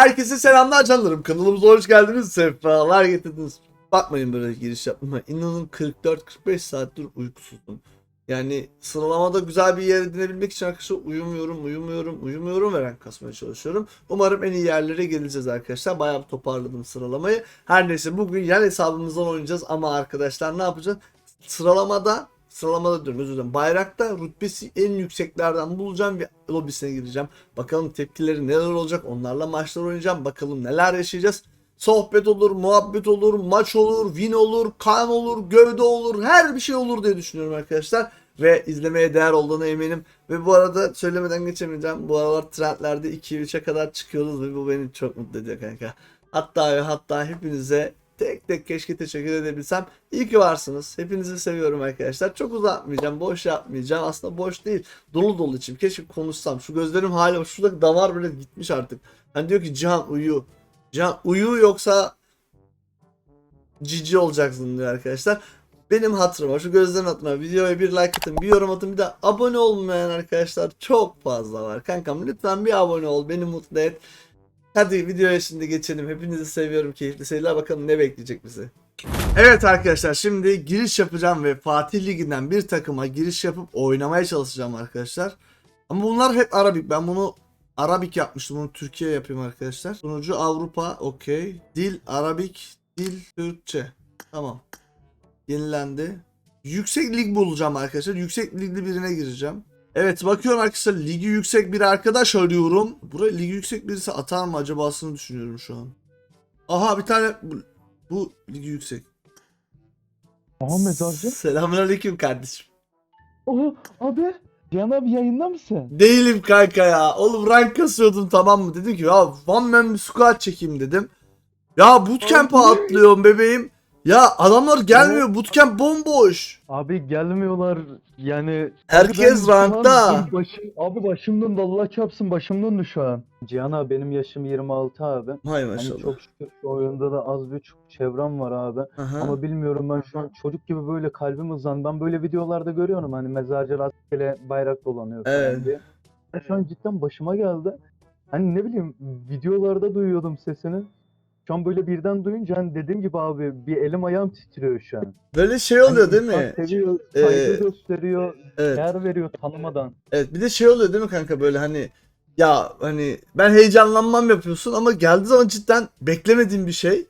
Herkese selamlar canlarım. Kanalımıza hoş geldiniz. Sefalar getirdiniz. Bakmayın böyle giriş yapmama. İnanın 44-45 saattir uykusuzum. Yani sıralamada güzel bir yer edinebilmek için arkadaşlar uyumuyorum, uyumuyorum, uyumuyorum ve rank kasmaya çalışıyorum. Umarım en iyi yerlere geleceğiz arkadaşlar. Bayağı toparladım sıralamayı. Her neyse bugün yan hesabımızdan oynayacağız ama arkadaşlar ne yapacağız? Sıralamada sıralamada diyorum özür dilerim. Bayrakta rütbesi en yükseklerden bulacağım ve lobisine gireceğim. Bakalım tepkileri neler olacak. Onlarla maçlar oynayacağım. Bakalım neler yaşayacağız. Sohbet olur, muhabbet olur, maç olur, win olur, kan olur, gövde olur, her bir şey olur diye düşünüyorum arkadaşlar. Ve izlemeye değer olduğuna eminim. Ve bu arada söylemeden geçemeyeceğim. Bu aralar trendlerde 2-3'e kadar çıkıyoruz ve bu beni çok mutlu ediyor kanka. Hatta ve hatta hepinize tek tek keşke teşekkür edebilsem. İyi ki varsınız. Hepinizi seviyorum arkadaşlar. Çok uzatmayacağım, boş yapmayacağım. Aslında boş değil. Dolu dolu içim. Keşke konuşsam. Şu gözlerim hala şuradaki damar böyle gitmiş artık. Hani diyor ki Cihan uyu. Cihan uyu yoksa cici olacaksın diyor arkadaşlar. Benim hatırıma şu gözlerin hatırıma videoya bir like atın bir yorum atın bir de abone olmayan arkadaşlar çok fazla var. Kankam lütfen bir abone ol beni mutlu et. Hadi videoya şimdi geçelim. Hepinizi seviyorum. Keyifli seyirler. Bakalım ne bekleyecek bizi. Evet arkadaşlar şimdi giriş yapacağım ve Fatih Ligi'nden bir takıma giriş yapıp oynamaya çalışacağım arkadaşlar. Ama bunlar hep Arabik. Ben bunu Arabik yapmıştım. Bunu Türkiye yapayım arkadaşlar. Sunucu Avrupa okey. Dil Arabik, dil Türkçe. Tamam. Yenilendi. Yüksek lig bulacağım arkadaşlar. Yüksek ligli birine gireceğim. Evet bakıyorum arkadaşlar ligi yüksek bir arkadaş arıyorum. Buraya ligi yüksek birisi atar mı acabasını düşünüyorum şu an. Aha bir tane bu, bu ligi yüksek. Aha mezarcı. Selamünaleyküm kardeşim. Oha abi. Cihan abi yayında mısın? Değilim kanka ya. Oğlum rank kasıyordum tamam mı? Dedim ki ya one man bir squad çekeyim dedim. Ya bootcamp'a Abi. atlıyorum bebeğim. Ya adamlar gelmiyor. Bootcamp bomboş. Abi gelmiyorlar yani. Herkes ben rankta. Başım, abi başım döndü Allah çarpsın başım döndü şu an. Cihan abi benim yaşım 26 abi. Hay Hani maşallah. çok şükür şu oyunda da az bir çevrem var abi. Aha. Ama bilmiyorum ben şu an çocuk gibi böyle kalbim hızlandı. Ben böyle videolarda görüyorum hani mezarcı rastgele bayrak dolanıyor falan Evet. diye. Ya Şu an cidden başıma geldi. Hani ne bileyim videolarda duyuyordum sesini. Şu an böyle birden duyunca hani dediğim gibi abi bir elim ayağım titriyor şu an. Böyle şey oluyor Hani değil insan mi? Seviyor, saygı Ee, gösteriyor, Evet. değer veriyor tanımadan. Evet bir de şey oluyor değil mi kanka böyle hani ya hani ben heyecanlanmam yapıyorsun ama geldiği zaman cidden beklemediğin bir şey.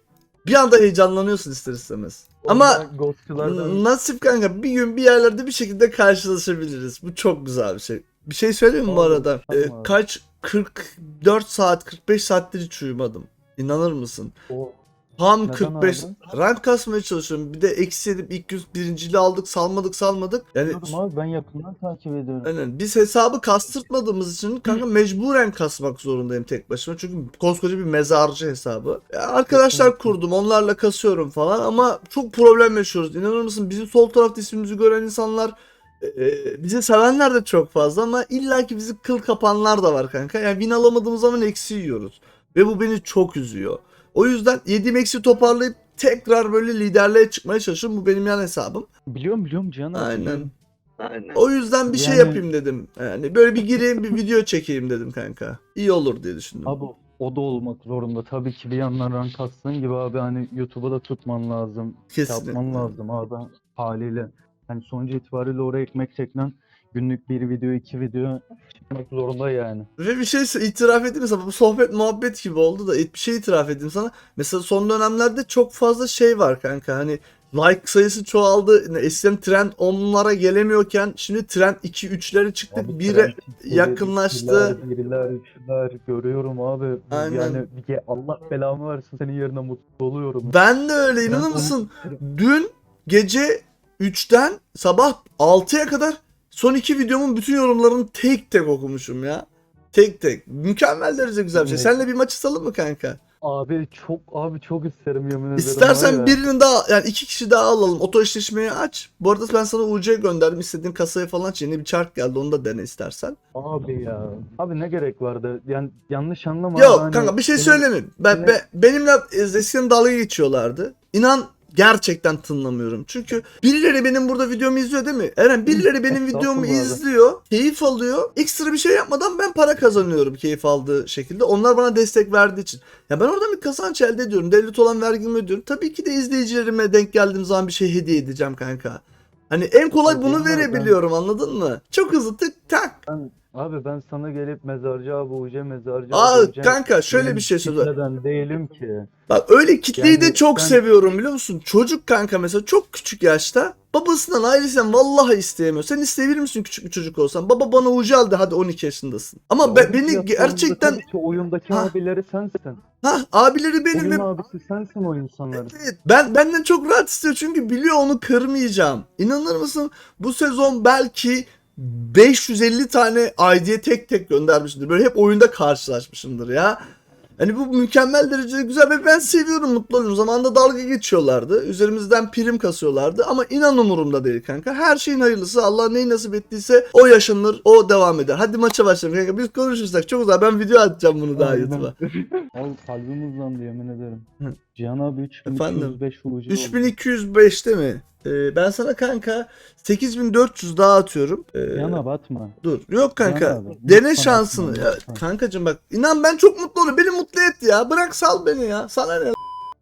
Bir anda heyecanlanıyorsun ister istemez. Ama Ondan ghostçulardan nasip kanka bir gün bir yerlerde bir şekilde karşılaşabiliriz. Bu çok güzel bir şey. Bir şey söyleyeyim mi bu arada? tamam Ee, abi. kaç 44 saat 45 saattir hiç uyumadım. İnanır mısın? o Tam Neden 45 abi? rank kasmaya çalışıyorum. Bir de eksi edip ilk yüz birinciliği aldık salmadık salmadık. Yani Biliyorum abi ben yakından takip ediyorum. Aynen. Biz hesabı kastırtmadığımız için kanka mecburen kasmak zorundayım tek başıma. Çünkü koskoca bir mezarcı hesabı. Ya arkadaşlar Kesinlikle. kurdum. Onlarla kasıyorum falan ama çok problem yaşıyoruz. İnanır mısın? Bizim sol tarafta ismimizi gören insanlar e, bizi sevenler de çok fazla ama illaki bizi kıl kapanlar da var kanka. Yani win alamadığımız zaman eksi yiyoruz. Ve bu beni çok üzüyor. O yüzden yediğim eksi toparlayıp tekrar böyle liderliğe çıkmaya çalışıyorum. Bu benim yan hesabım. Biliyorum biliyorum Cihan abi. Aynen. biliyorum. O yüzden bir şey Yani- yapayım dedim. Yani böyle bir gireyim bir video çekeyim dedim kanka. İyi olur diye düşündüm. Abi o da olmak zorunda. Tabii ki bir yandan rank atsın gibi abi hani YouTube'u da tutman lazım. şey Kesinlikle. Yapman lazım abi haliyle. Hani sonucu itibariyle oraya ekmek teknen günlük bir video iki video çıkmak zorunda yani. Ve bir şey itiraf edeyim mesela bu sohbet muhabbet gibi oldu da bir şey itiraf edeyim sana. Mesela son dönemlerde çok fazla şey var kanka hani like sayısı çoğaldı. Eskiden trend 10'lara gelemiyorken şimdi trend 2-3'lere çıktık. Abi Bire trend yakınlaştı. ikiler, Biriler, üçler görüyorum abi. Aynen. Yani Allah belamı versin senin yerine mutlu oluyorum. Ben de öyle inanır mısın? Dün gece 3'ten sabah 6'ya kadar son iki videomun bütün yorumlarını tek tek okumuşum ya. Tek tek. Mükemmel derece güzel bir şey. Evet. Seninle bir maç atalım mı kanka? Abi çok abi çok isterim yemin ederim. İstersen ya. birinin daha yani iki kişi daha alalım. Oto eşleşmeyi aç. Bu arada ben sana UC gönderdim. İstediğin kasayı falan. Yeni bir çark geldi. Onu da dene istersen. Abi ya. Abi ne gerek vardı? Yani yanlış anlama. Yok hani kanka bir şey benim- söyleyeyim. Ben, benim- be- benimle eskiden dalga geçiyorlardı. İnan gerçekten tınlamıyorum. Çünkü birileri benim burada videomu izliyor değil mi? Eren birileri benim videomu izliyor, keyif alıyor. Ekstra bir şey yapmadan ben para kazanıyorum keyif aldığı şekilde. Onlar bana destek verdiği için. Ya ben oradan bir kazanç elde ediyorum. Devlet olan vergimi ödüyorum. Tabii ki de izleyicilerime denk geldiğim zaman bir şey hediye edeceğim kanka. Hani en kolay bunu verebiliyorum anladın mı? Çok hızlı tık tak. Ben, abi ben sana gelip mezarcı abi uca mezarcı Aa abi uca kanka şöyle benim bir şey söyleyeyim. kitleden değilim ki. Bak öyle kitleyi de Yani çok ben- seviyorum biliyor musun? Çocuk kanka mesela çok küçük yaşta babasından ailesinden vallahi isteyemiyor. Sen isteyebilir misin küçük bir çocuk olsan? Baba bana ucu aldı hadi 12 yaşındasın. Ama Ya be- beni gerçekten tabii ki oyundaki Ha. abileri sensin. ha abileri benim Oyun ve abisi sensin o insanların. Evet, ben benden çok rahat istiyor çünkü biliyor onu kırmayacağım. İnanır mısın? Bu sezon belki 550 tane ID'ye tek tek göndermişimdir. Böyle hep oyunda karşılaşmışımdır ya. Hani bu mükemmel derecede güzel ve ben seviyorum mutlu oluyorum. Zamanında dalga geçiyorlardı. Üzerimizden prim kasıyorlardı ama inan umurumda değil kanka. Her şeyin hayırlısı Allah neyi nasip ettiyse o yaşanır, o devam eder. Hadi maça başlayalım kanka. Biz konuşursak çok güzel. Ben video atacağım bunu daha. YouTube'a. Al kalbim uzandı yemin ederim. Cihan abi Efendim? 3205 ucu oldu. 3205 değil mi? Ee, ben sana kanka 8400 daha atıyorum. Ee, Cihan abi atma. dur. Yok kanka. Abi, Dene lütfen şansını. atma, Ya, lütfen. kankacım bak inan ben çok mutlu oluyorum. Beni mutlu et ya. Bırak sal beni ya. Sana ne?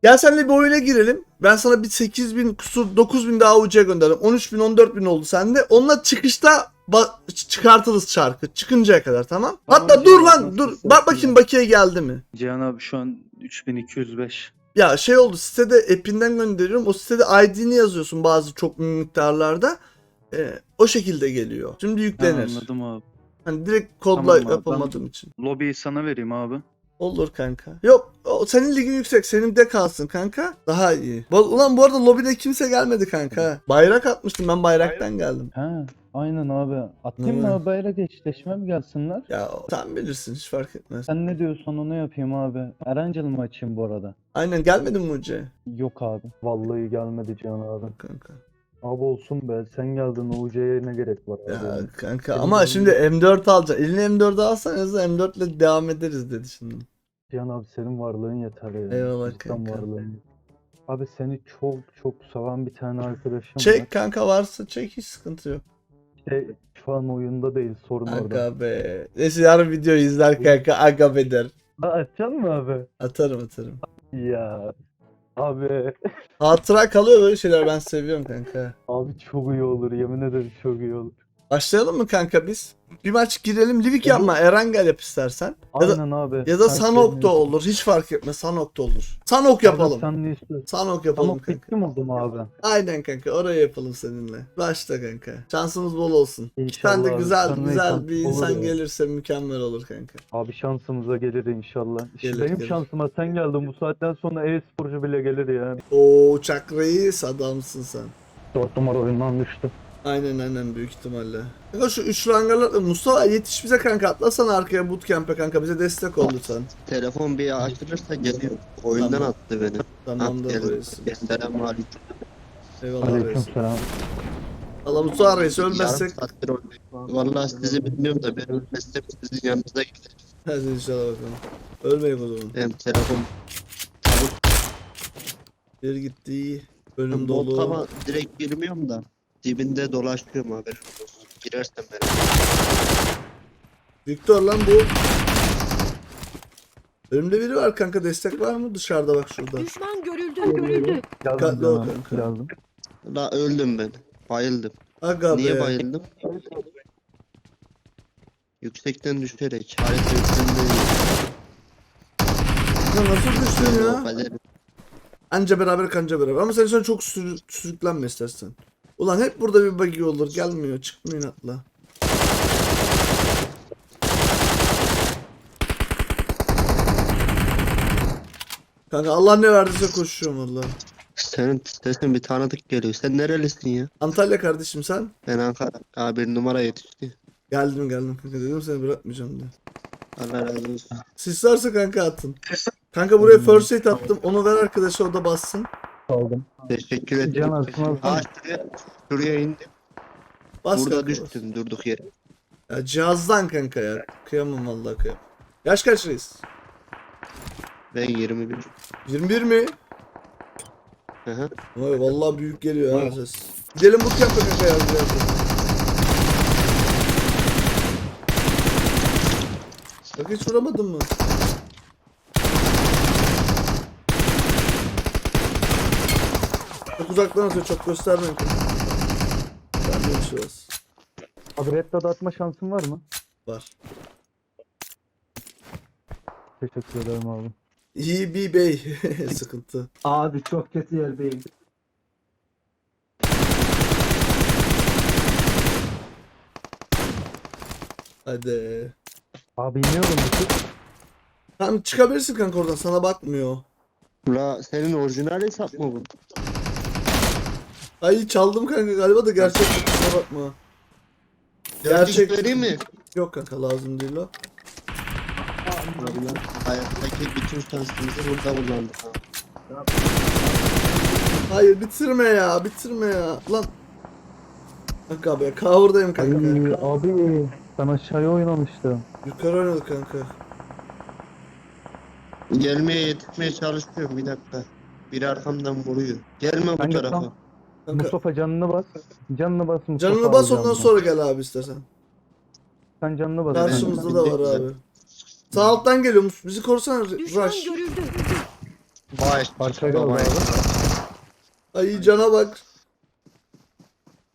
Gel seninle bir oyuna girelim. Ben sana bir 8000 kusur 9000 daha ucuya gönderdim. 13000 14000 oldu sende. Onunla çıkışta ba- ç- çıkartırız çarkı. Çıkıncaya kadar tamam? Tamam, Hatta dur lan nasıl dur. Bak bakayım ya. bakiye geldi mi? Cihan abi şu an 3205. Ya şey oldu sitede app'inden gönderiyorum. O sitede ID'ni yazıyorsun bazı çok miktarlarda. Ee, o şekilde geliyor. Şimdi Ha, yüklenir. anladım abi. Hani direkt kodla Tamam abi, yapamadığım için. Lobiyi sana vereyim abi. Olur kanka. Yok o, senin ligin yüksek. Senin de kalsın kanka. Daha iyi. Ulan bu arada lobide kimse gelmedi kanka. Bayrak atmıştım ben bayraktan geldim. He aynen abi. Atayım mı Hı. abi bayrak eşleşme mi gelsinler? Ya sen bilirsin hiç fark etmez. Sen ne diyorsan onu yapayım abi. Erencil mi açayım bu arada? Aynen gelmedin mi Uce? Yok abi. Vallahi gelmedi Cihan abi. Kanka. Abi olsun be. Sen geldin UC'ye ne gerek var abi? Ya kanka Benim ama şimdi M4 alacaksın. Eline M4 alsan en azından M4 ile devam ederiz dedi şimdi. Cihan abi senin varlığın yeter ya. Eyvallah Cidden kanka. varlığın. Abi seni çok çok seven bir tane arkadaşım var. Çek kanka varsa çek hiç sıkıntı yok. İşte şu an oyunda değil sorun orada. Aga be. Neyse yarın videoyu izler kanka aga be der. Ha, mı abi? Atarım atarım. Ya. Abi. Hatıra kalıyor böyle şeyler ben seviyorum kanka. Abi çok iyi olur. Yemin ederim çok iyi olur. Başlayalım mı kanka biz? Bir maç girelim. Livik yapma. Eren gel yap istersen. Ya da, Aynen abi. ya da Sen Sanok da olur. Hiç fark etmez. Sanok da olur. Sanok yapalım. Sen ne istiyorsun? Sanok yapalım Sanok kanka. bitti mi oldu mu abi? Aynen kanka. Oraya yapalım seninle. Başla kanka. Şansımız bol olsun. İnşallah Sen de abi, güzel sen güzel bir olur insan ya. gelirse mükemmel olur kanka. Abi şansımıza gelir inşallah. İşte Gelir, benim gelir. şansıma sen geldin. Bu saatten sonra e-sporcu bile gelir ya. Oo uçak reis adamsın sen. 4 numara oyundan düştü. Aynen aynen büyük ihtimalle. Kanka şu üç rangarlar Mustafa yetiş bize kanka atlasana arkaya bootcamp'e kanka bize destek ol lütfen. Telefon bir açılırsa geliyor. Oyundan Tamam. attı beni. Tamamdır reis. geldi. Selamünaleyküm. Eyvallah reis. Aleyküm selam. Allah Mustafa reis Yarım ölmezsek. saattir oradayım. Vallahi sizi bilmiyorum da ben ölmezsem sizin yanınıza giderim. Hadi inşallah bakalım. Ölmeyin o zaman. Benim telefon Bir gitti. Ölüm dolu. botama direkt girmiyorum da dibinde dolaşıyorum haber olsun. Girersem ben. Victor lan bu. Önümde biri var kanka destek var mı dışarıda bak şurada. Düşman görüldü, görüldü. Dikkatli ol kanka. Geldim. La öldüm ben. Bayıldım. Aga Niye be. bayıldım? Yüksekten düşerek. Harita üstünde. Ya nasıl düştün ya? Anca beraber kanca beraber. Ama sen sen çok sürü- sürüklenme istersen. Ulan hep burada bir buggy olur. Gelmiyor. Çıkmayın atla. Kanka Allah ne verdiyse koşuyorum valla. Senin sesin bir tanıdık geliyor. Sen nerelisin ya? Antalya kardeşim sen. Ben Ankara. Abi numara yetişti. Geldim geldim kanka dedim seni bırakmayacağım diye. Allah razı olsun. Sis varsa kanka atın. Kanka buraya first aid attım. Onu ver arkadaşa o da bassın. Aldım. Teşekkür ederim. Can alsana. şuraya, şuraya indim. Bas Burada kanka, bas. düştüm durduk yere. Ya cihazdan kanka ya. Kıyamam vallahi kıyamam. Yaş kaç reis? Ben 21. 21 mi? Hı hı. Vay vallahi büyük geliyor ha ses. Gidelim bootcamp kanka ya biraz. Bak hiç vuramadın mı? Uzaktan atıyor çok göstermeyin. Ben de olsun. Abi red dot atma şansın var mı? Var. Teşekkür ederim abi. İyi bir bey. Sıkıntı. Abi çok kötü yerdeyim. Hadi. Abi iniyorum tık. Tamam çıkabilirsin kanka oradan sana bakmıyor. La senin orijinal hesap mı bu? Ay çaldım kanka galiba da gerçek kusura bakma. Gerçek. Vereyim mi? Yok kanka lazım değil o. Abi lan, Hayattaki bütün şansımızı burada kullandık. ha. Hayır bitirme ya bitirme ya. Lan. Kanka be cover'dayım Ay, kanka. abi ben aşağıya oynamıştım. Yukarı oynadık kanka. Gelmeye yetişmeye çalışıyorum bir dakika. Biri arkamdan vuruyor. Gelme bu tarafa. tam- Mustafa canını bas. Canını bas Mustafa. canını bas ondan sonra gel abi istersen. Sen canını bas. Karşımızda da var abi. Sağ alttan geliyor. Bizi korusana Düşman Rush. görüldü. Baş. Arkaya abi. Ay cana bak.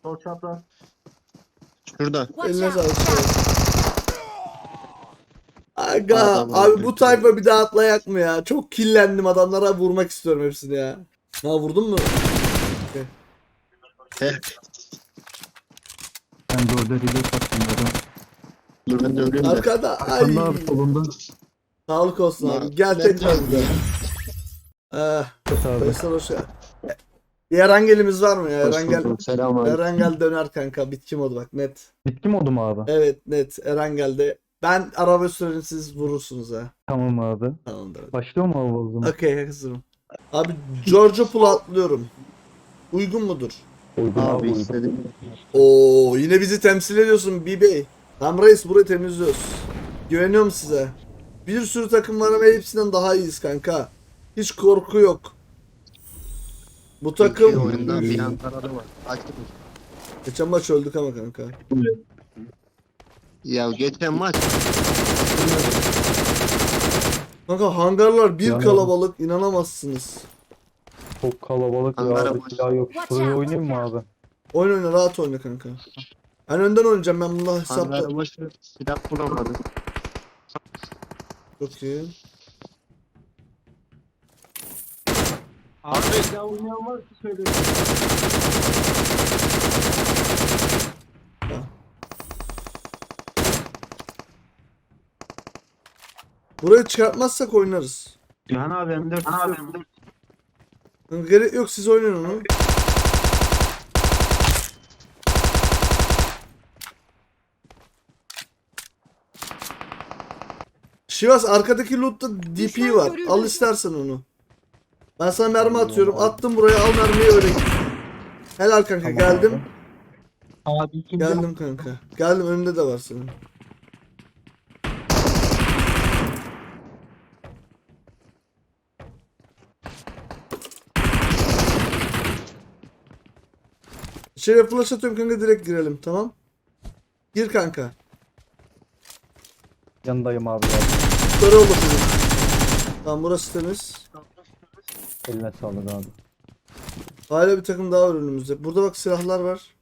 Sol çapraz. Şurada. Eline sağlık. Aga Adam abi bu tayfa bir daha atlayak mı ya? Çok killendim adamlara vurmak istiyorum hepsini ya. Ha vurdun mu? Heh. Ben dörde hile sattım dedim. Dur ben de öleyim de. Arkada ay. Arkanda abi solunda. Sağlık olsun abi. Ya, Gel ben tekrar de-. Eh, Kötü abi. Faysal hoş geldin. Bir Erangel'imiz var mı ya? Hoş Erangel, bulduk, Selam abi. Erangel döner kanka. Bitki modu bak net. Bitki modu mu abi? Evet net. Erangel'de. Ben araba sürerim siz vurursunuz ha. Tamam abi. Tamamdır. Başlıyor mu abi o zaman? Okey hazırım. Abi George Pool atlıyorum. Uygun mudur? Uygun abi Abi uygun. istedim. Oo yine bizi temsil ediyorsun B-Bey. Tam reis burayı temizliyoruz. Güveniyorum size. Bir sürü takım var ama hepsinden daha iyiyiz kanka. Hiç korku yok. Bu takım oyunda bir Ankara'da var. Geçen maç öldük ama kanka. Ya geçen maç Kanka hangarlar bir Ya. kalabalık inanamazsınız. Çok kalabalık ya Ankara abi. Silah yok. Şurayı oynayayım mı abi? Oyun oyna rahat oyna kanka. Ben önden oynayacağım ben bunda hesapta. Ankara maçı silah bulamadım. Çok iyi. Abi ya oynayan var ki söyle. Burayı çıkartmazsak oynarız. Cihan abi M4 abi M4. Gerek yok siz oynayın onu. Şivas arkadaki lootta DP Düşman var. Al istersen onu. Ben sana mermi atıyorum. Attım buraya al mermiyi öyle git. Helal kanka Tamam geldim. abi. Geldim kanka. Geldim önünde de var senin. İçeriye flash atıyorum kanka direkt girelim tamam. Gir kanka. Yanındayım abi ya. Yukarı olur bizim. Tamam burası temiz. Eline sağlık abi. Hala bir takım daha var önümüzde. Burada bak silahlar var.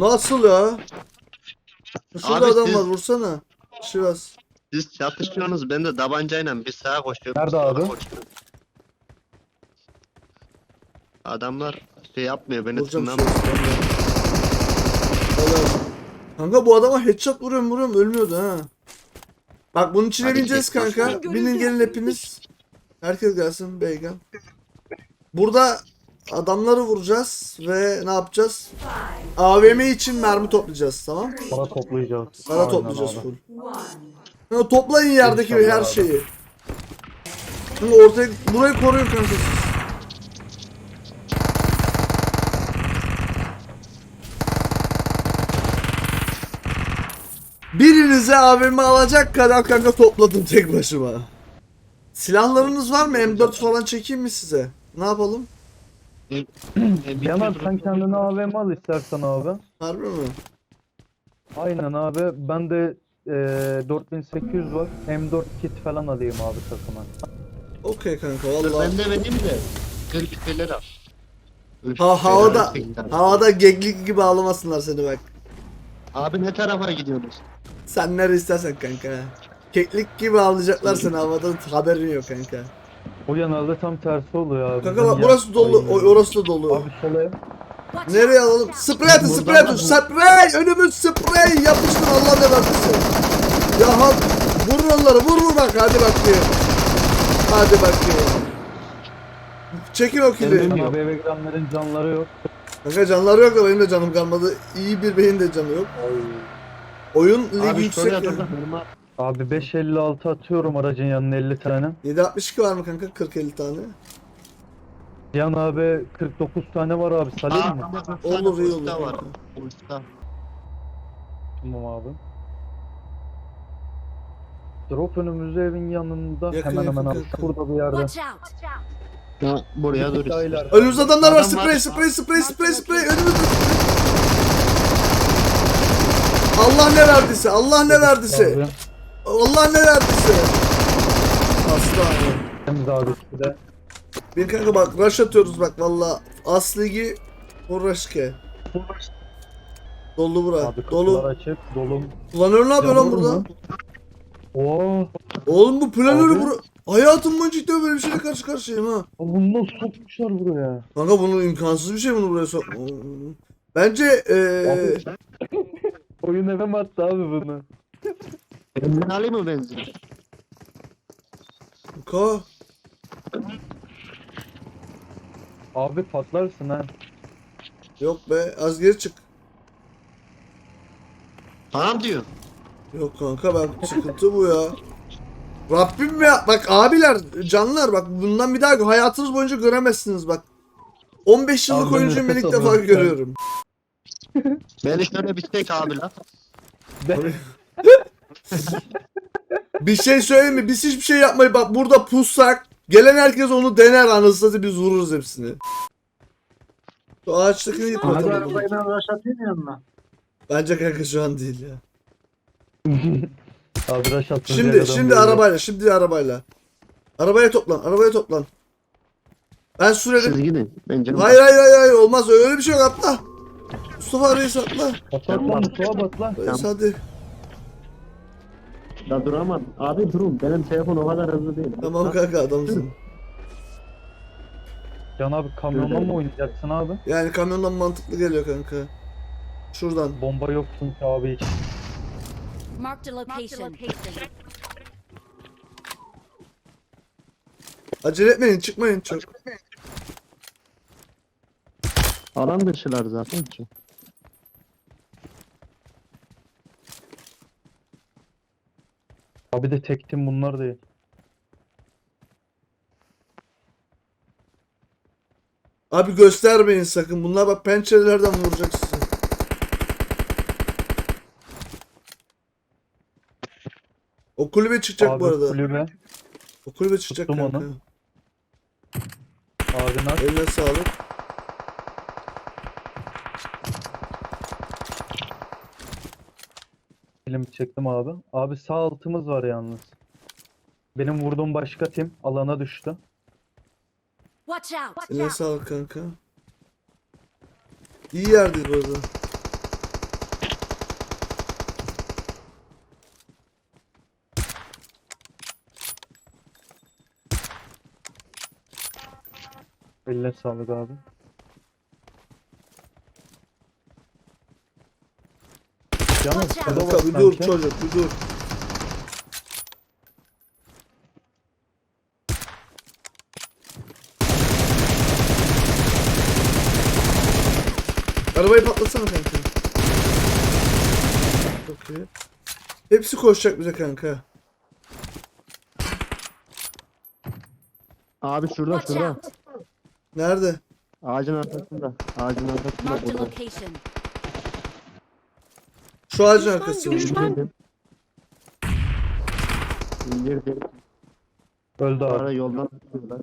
Nasıl ya? Şurada Abi adam siz- var vursana. Şivas. Siz çatışıyorsunuz ben de tabancayla bir sağa koşuyorum. Nerede bir sola abi? koşuyorum. Adamlar şey yapmıyor beni Vuracağım tınlamıyor. Ben de. Helal. Kanka bu adama headshot vuruyorum vuruyorum ölmüyordu ha. Bak bunun içine Hadi bineceğiz git, kanka. ver. Binin gelin hepiniz. Herkes gelsin bey gel. Burada Adamları vuracağız ve ne yapacağız? AVM için mermi toplayacağız tamam? Para toplayacağız. Para toplayacağız full. Ya, toplayın yerdeki İnşallah her şeyi. Şimdi ortaya burayı koruyun kanka siz. Birinize AVM alacak kadar kanka topladım tek başıma. Silahlarınız var mı? M4 falan çekeyim mi size? Ne yapalım? E, Yaman sen kendine AVM al istersen abi. Harbi mi? Aynen abi. Ben de eee 4800 var. M4 kit falan alayım abi takıma. Okey kanka Ben vallahi. de vereyim de 40 TL al. Ha, havada, havada geglik gibi ağlamasınlar seni bak. Abi ne tarafa gidiyorsunuz? Sen nereye istersen kanka. Keklik gibi ağlayacaklar seni havada haberin yok kanka. O genelde tam tersi oluyor abi. Kanka bak burası dolu, o- orası da dolu. Abi şöyle Nereye alalım? Sprey atın, sprey atın, sprey! Önümüz sprey! Yapıştır Allah ne verdiyse. Ya ha, vurun onları, vur vur bak, hadi bakayım. Hadi bakayım. Çekin o kili. Benim abi eve girenlerin canları yok. Kanka canları yok da benim de canım kalmadı. İyi bir beyin de canı yok. Oyun ligi Abi yüksek şöyle ya. Abi 556 atıyorum aracın yanına 50 tane. 762 var mı kanka? 40-50 tane. Yan abi 49 tane var abi salayım mı? Olur iyi olur. usta var. Usta. Tamam abi. Drop önümüzde evin yanında Yakın, hemen hemen yakın, abi yakın. burada bir yerde. Watch out! Ya buraya dur. Önümüzde adamlar var. Adam var. Sprey, sprey, sprey, sprey, sprey. Önümüzde. Allah ne verdiyse, Allah ne verdiyse. Abi, Allah ne verdiyse. Aslan. Temiz abi bir kanka bak rush atıyoruz bak valla. As ligi uğraşke. Dolu bura. Abi kapılar Dolu. açık dolum. Planör ne yapıyor lan burada? Oo. Oğlum bu planörü Abi. bura. Hayatım boyunca ilk defa böyle bir şeyle karşı karşıyayım ha. Bunu nasıl sokmuşlar buraya? Kanka bunun imkansız bir şey bunu buraya sok. Bence eee Oyun eve mi attı abi bunu? Benzin alayım mı benzin? Ka Abi patlarsın ha. yok be az geri çık. Tamam diyor. Yok kanka bak sıkıntı bu ya. Rabbim ya bak abiler canlar bak bundan bir daha hayatınız boyunca göremezsiniz bak. 15 yıllık Abi ben oyuncuyum ben ilk defa görüyorum. Beni şöyle bir tek abi lan. Bir şey söyleyeyim mi? Biz hiçbir şey yapmayıp bak burada pussak gelen herkes onu dener anasını biz vururuz hepsini. Şu ağaçtakini Hadi tamam. arabayla rush atayım yanına. Bence kanka şu an değil ya. Abi rush attın. Şimdi şimdi arabayla şimdi arabayla. Arabaya toplan arabaya toplan. Ben sürerim. Siz gidin. Ben canım. Hayır hayır hayır hayır olmaz öyle bir şey yok atla. Mustafa Reis atla. Patlat lan Mustafa bas lan. Reis hadi. Da duramam. Abi durun. Benim telefon o kadar hızlı değil. Tamam kanka adamsın. Can abi kamyonla mı oynayacaksın abi? Yani kamyondan mantıklı geliyor kanka. Şuradan. Bomba yok çünkü abi hiç. Marked a location. Acele etmeyin çıkmayın çok. Alan dışılar zaten ki. Abi de tek tim bunlar değil. Abi göstermeyin sakın. Bunlar bak pençelerden vuracak sizi. O kulübe çıkacak abi bu arada. kulübe. O kulübe çıkacak Tuttum kanka. onu. Nak. Eline sağlık. Film çektim abi. Abi sağ altımız var yalnız. Benim vurduğum başka tim alana düştü. Watch out! Eline sağlık kanka. İyi yerdeyiz bu arada. Eline sağlık abi. Yalnız Kanka var bir dur çocuk bir dur. Arabayı patlatsana kanka. Çok iyi. Hepsi koşacak bize kanka. Abi şurada Watch şurada. out! Nerede? Ağacın arkasında. Ağacın arkasında. Marked a burada. location. Şu ağacın arkasında. Girdim. İndirdim. Öldü abi. Ara yoldan tutuyorlar.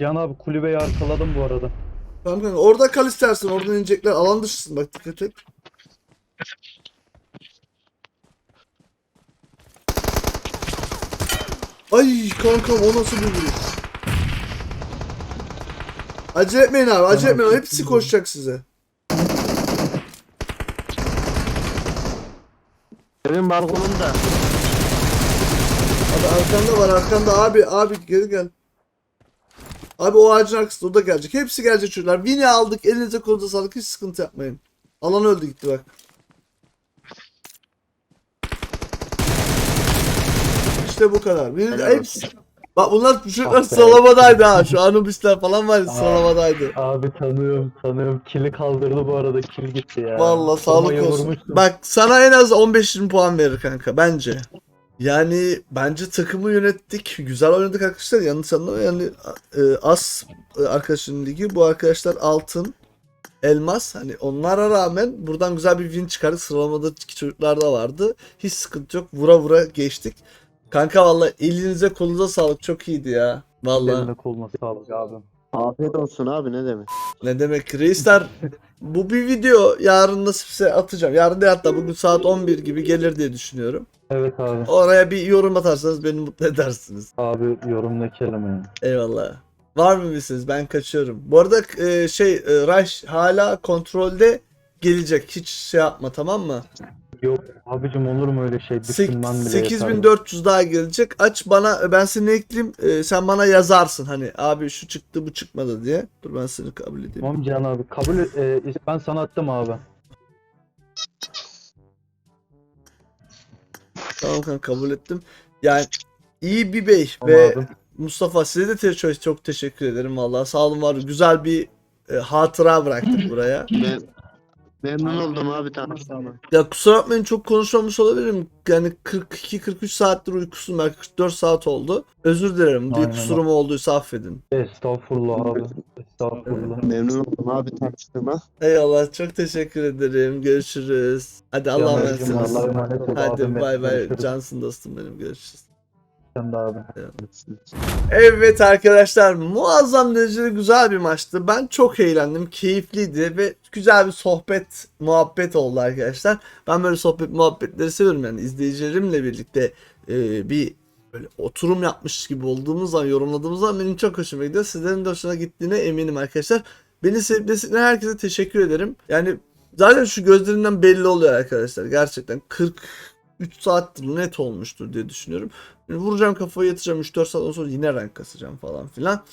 Can abi kulübeyi arkaladım bu arada. Tamam kanka orada kal istersen oradan inecekler alan dışısın bak dikkat et. Ay kankam o nasıl bir vuruş? Acele etmeyin abi acele etmeyin hepsi koşacak size. Evin balkonunda. Abi arkanda var arkanda abi abi geri gel. Abi o ağacın arkasında o da gelecek. Hepsi gelecek çocuklar. Win'i aldık elinize kolunuza sağlık hiç sıkıntı yapmayın. Alan öldü gitti bak. İşte bu kadar. Helal hepsi... Bak bunlar çocuklar Ah be. sıralamadaydı ha. Şu Anubisler falan var ya sıralamadaydı. Abi tanıyorum tanıyorum. Kili kaldırdı bu arada. Kil gitti ya. Vallahi sağlık olsun. vurmuştum. Bak sana en az 15-20 puan verir kanka bence. Yani bence takımı yönettik. Güzel oynadık arkadaşlar. Yanlış anlama yani e, as e, arkadaşın ligi. Bu arkadaşlar altın, elmas. Hani onlara rağmen buradan güzel bir win çıkardık. Sıralamada çocuklar da vardı. Hiç sıkıntı yok. Vura vura geçtik. Kanka vallahi elinize kolunuza sağlık. Çok iyiydi ya. Vallahi. Eline koluna sağlık abi. Afiyet olsun abi ne demek. Ne demek reisler bu bir video yarın nasipse atacağım. Yarın değil hatta bugün saat 11 gibi gelir diye düşünüyorum. Evet abi. Oraya bir yorum atarsanız beni mutlu edersiniz. Abi yorum ne kelime ya. Eyvallah. Var mı misiniz? Ben kaçıyorum. Bu arada e, şey e, Rush hala kontrolde gelecek. Hiç şey yapma tamam mı? Yok abicim olur mu öyle şey? Sek- Düşünmem bile yeter. 8400 daha gelecek. Aç bana ben seni ekleyeyim. E, sen bana yazarsın hani abi şu çıktı bu çıkmadı diye. Dur ben seni kabul edeyim. Tamam Can abi kabul e, ben sana attım abi. Tamam kanka kabul ettim. Yani iyi bir bey Tamam ve abi. Mustafa size de te- çok, çok teşekkür ederim vallahi. Sağ olun var. Güzel bir e, hatıra bıraktık buraya. Ben memnun oldum abi tanıştığıma. Ya kusura bakmayın çok konuşmamış olabilirim. Yani 42-43 saattir uykusuzum. Belki 44 saat oldu. Özür dilerim. Bir Aynen kusurum olduysa affedin. Estağfurullah abi. Estağfurullah. Memnun oldum abi tanıştığıma. Eyvallah çok teşekkür ederim. Görüşürüz. Hadi Allah'a emanetsiniz. Allah'a emanet Hadi bay bay. Cansın dostum benim. Görüşürüz. Evet arkadaşlar muazzam derecede güzel bir maçtı. Ben çok eğlendim. Keyifliydi ve güzel bir sohbet muhabbet oldu arkadaşlar. Ben böyle sohbet muhabbetleri seviyorum yani izleyicilerimle birlikte e, bir böyle oturum yapmış gibi olduğumuz zaman yorumladığımız zaman benim çok hoşuma gidiyor. Sizlerin de hoşuna gittiğine eminim arkadaşlar. Beni sevip destekleyen herkese teşekkür ederim. Yani zaten şu gözlerinden belli oluyor arkadaşlar. Gerçekten 43 saattir net olmuştur diye düşünüyorum. Yani vuracağım kafayı yatacağım 3-4 saat sonra yine rank kasacağım falan filan.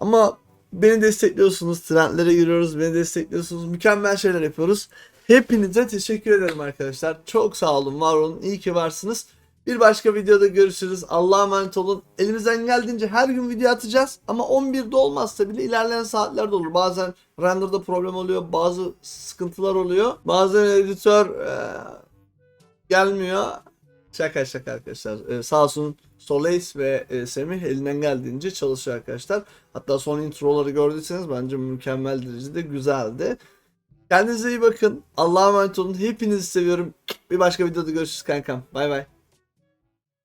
Ama beni destekliyorsunuz, trendlere giriyoruz, beni destekliyorsunuz, mükemmel şeyler yapıyoruz. Hepinize teşekkür ederim arkadaşlar. Çok sağ olun, var olun, iyi ki varsınız. Bir başka videoda görüşürüz. Allah'a emanet olun. Elimizden geldiğince her gün video atacağız. Ama 11'de olmazsa bile ilerleyen saatlerde olur. Bazen renderda problem oluyor. Bazı sıkıntılar oluyor. Bazen editör eee, gelmiyor. Şaka şaka arkadaşlar. Ee, sağ olsun Soleis ve e, Semih elinden geldiğince çalışıyor arkadaşlar. Hatta son introları gördüyseniz bence mükemmel derecede güzeldi. Kendinize iyi bakın. Allah'a emanet olun. Hepinizi seviyorum. Bir başka videoda görüşürüz kankam. Bay bay.